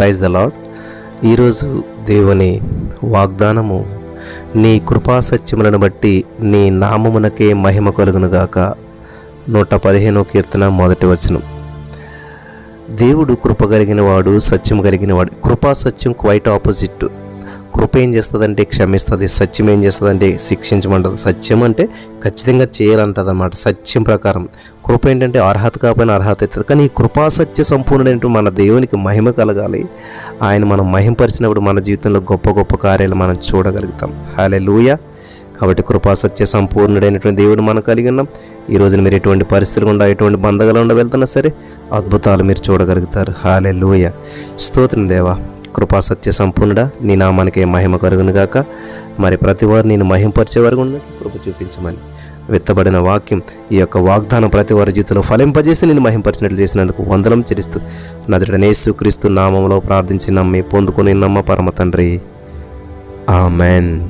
Praise the lord ఈరోజు దేవుని వాగ్దానము నీ కృపా సత్యములను బట్టి నీ నామమునకే మహిమ కలుగునుగాక నూట పదిహేనో కీర్తన మొదటి వచనం. దేవుడు కృప కలిగిన వాడు సత్యం కలిగిన వాడు కృపా సత్యం క్వైట్ ఆపోజిట్. కృప ఏం చేస్తుందంటే క్షమిస్తుంది సత్యం ఏం చేస్తుందంటే శిక్షించమంటుంది. సత్యం అంటే ఖచ్చితంగా చేయాలంటుంది అనమాట సత్యం ప్రకారం. కృప ఏంటంటే అర్హత కాకపోయినా అర్హత అవుతుంది కానీ ఈ కృపాసత్య మన దేవునికి మహిమ కలగాలి. ఆయన మనం మహింపరిచినప్పుడు మన జీవితంలో గొప్ప గొప్ప కార్యాలు మనం చూడగలుగుతాం. హాలే లూయ కాబట్టి కృపాసత్య సంపూర్ణుడైనటువంటి దేవుడు మనం కలిగి ఉన్నాం. ఈ రోజున మీరు ఎటువంటి పరిస్థితులు ఉండా ఎటువంటి బంధగాలు ఉండ వెళ్తున్నా సరే అద్భుతాలు మీరు చూడగలుగుతారు. హాలే లూయ స్తోత్రం దేవా. కృపా సత్య సంపూర్ణుడా నీ నామానికి మహిమ కలుగును గాక. మరి ప్రతివారు నేను మహింపరిచే వరకు కృప చూపించమని. విత్తబడిన వాక్యం ఈ యొక్క వాగ్దానం ప్రతి వారి జీవితంలో ఫలింపజేసి నేను మహింపరిచినట్లు చేసినందుకు వందనం చెల్లిస్తూ నదుడనేసు క్రీస్తు నామంలో ప్రార్థించి నమ్మి పొందుకుని నమ్మ పరమ తండ్రి. ఆమెన్.